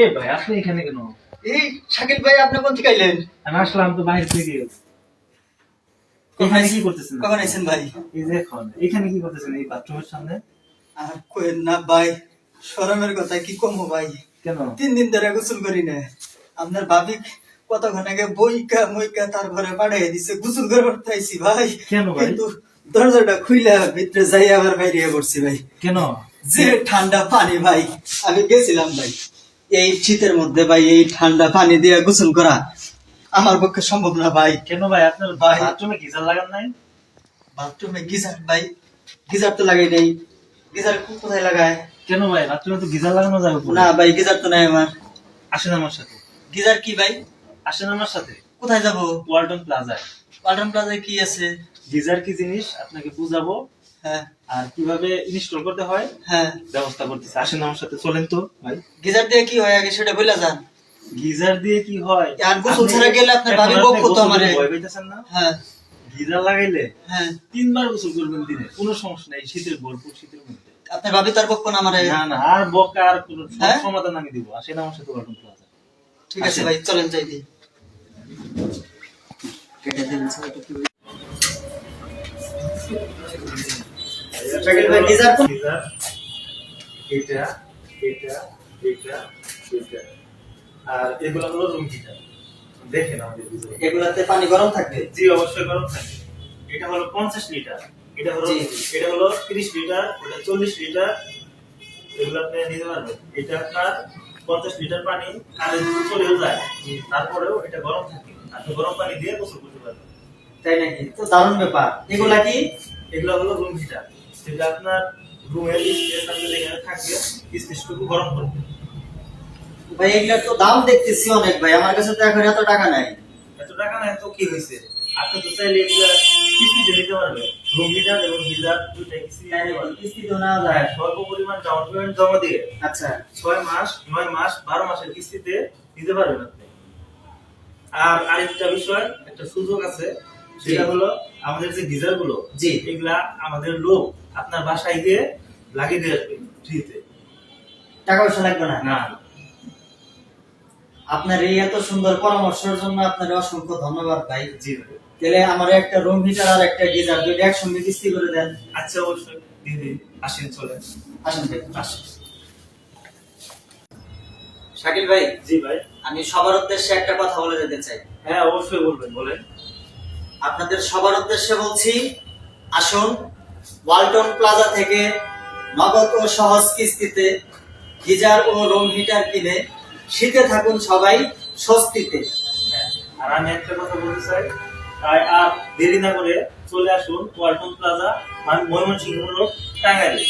এ ভাই আপনি এখানে কেন? এই শাকিল ভাই আপনি কোন থেকে আইলেন? আমি আসলাম তো বাইরে থেকে। এখানে কি করতেছেন? কখন আইছেন ভাই? এই যে এখন এখানে কি করতেছেন? এই বাথরুমের সামনে? আর কোয়েন না ভাই শরমের কথা কি কমো ভাই? কেন? তিন দিন ধরে গোসল করি না। আপনার ভাবি কতক্ষণ আগে বইকা মইকা তারপরে পাঠিয়ে দিছে গোসল করে আইছি ভাই। কেন ভাই? কিন্তু দরজাটা খুইলা ভিতরে যাই আবার বাইরে পড়ছি ভাই। কেন? যে ঠান্ডা পানি ভাই আমি গেছিলাম ভাই। এই শীতের মধ্যে ভাই এই ঠান্ডা পানি দিয়ে গোসল করা আমার পক্ষে সম্ভব না ভাই। কেন ভাই? আপনার ভাই। বাথরুমে গিজার লাগান নাই? বাথরুমে গিজার ভাই গিজার তো লাগাই নেই। গিজার কোথায় লাগায়? কেন ভাই? বাথরুমে তো গিজার লাগানো যাবে না ভাই গিজার তো নাই আমার। আসেন আমার সাথে। গিজার কি ভাই? আসেন আমার সাথে। কোথায় যাব? ওয়ালটন প্লাজায়। পাল্টন প্লাজায় কি আছে? গিজার কি জিনিস? আপনাকে বুঝাবো। হ্যাঁ। আর কীভাবে ইনস্টল করতে হয়? হ্যাঁ। ব্যবস্থা করতেছে। আসেন আমার সাথে চলেন তো ভাই। গিজার দিয়ে কি হয় আগে সেটা বলে যান। গিজার দিয়ে কি হয়? আর গোসল ছাড়া গেলে আপনার ভাবি আপনি বকবো তো আমারে। ভয় পাইতেছেন না? হ্যাঁ। গিজার লাগাইলে হ্যাঁ। তিনবার গোসল করবেন দিনে কোনো সমস্যা নেই শীতের ভরপুর শীতের মধ্যে। আপনার ভাবি তার বকবো না আমারে। না না আর বকা আর কোনো হ্যাঁ? সমাধান আমি দিব। আসেন আমার সাথে ওয়ালটন প্লাজা ঠিক আছে ভাই চলেন যাই দিই কেটে দিন ছেলেটা কি বলে? শাকিল ভাই, গিজার কোন- এটা এটা এটা এটা আর এগুলো হলো রুম হিটার দেখেন আমাদের এগুলাতে পানি গরম থাকবে? জি অবশ্যই গরম থাকে এটা হলো পঞ্চাশ লিটার। এটা হলো এটা হলো তিরিশ লিটার ওটা চল্লিশ লিটার। এগুলো আপনি নিতে পারবেন। এটা আপনার পঞ্চাশ লিটার পানি কারেন্ট চলেও যায়। তারপরেও এটা গরম থাকে। আপনি গরম পানি দিয়ে গোসল করতে পারবেন। তাই নাকি? তো দারুণ ব্যাপার। এগুলা কি? এগুলো হলো রুম হিটার। যেটা আপনার রুমের স্পেস আপনি যেখানে থাকবে স্পেসটুকু গরম করবে ভাই এগুলা তো দাম দেখতেছি অনেক ভাই আমার কাছে তো এখন এত টাকা নাই। এত টাকা না তো কি হয়েছে? আপনি তো চাইলে এগুলো কিস্তিতে নিতে পারবেন। রুম হিটার এবং গিজার দুইটা কিস্তি নিতে পারবেন। কিস্তি তো নেওয়া যায়। স্বল্প পরিমাণ ডাউন পেমেন্ট জমা দিয়ে আচ্ছা। ছয় মাস নয় মাস বারো মাসের কিস্তিতে দিতে পারবেন আপনি। আর আরেকটা বিষয় একটা সুযোগ আছে। সেটা হলো আমাদের যে গিজারগুলো জি। এগুলা আমাদের লোক আপনার বাসায় গিয়ে লাগিয়ে দিয়ে আসবে ফ্রিতে। টাকা পয়সা লাগবে না? না। আপনার এই এত সুন্দর পরামর্শের জন্য আপনার অসংখ্য ধন্যবাদ ভাই। জি ভাই। তাহলে আমার একটা রুম হিটার আর একটা গিজার দুইটা একসঙ্গে কিস্তি করে দেন। আচ্ছা অবশ্যই। দিদি আসেন চলে আসেন ভাই। আসেন। শাকিল ভাই জি ভাই। আমি সবার উদ্দেশ্যে একটা কথা বলে যেতে চাই। হ্যাঁ অবশ্যই বলবেন বলেন। আপনাদের সবার উদ্দেশ্যে বলছি, আসুন ওয়ালটন প্লাজা থেকে নগদ ও সহজ কিস্তিতে গিজার ও রুম হিটার কিনে শীতে থাকুন সবাই স্বস্তিতে। আর আমি একটা কথা বলতে চাই, তাই আর দেরি না করে চলে আসুন ওয়ালটন প্লাজা ময়মনসিংহ রোড, টাঙ্গাইলে।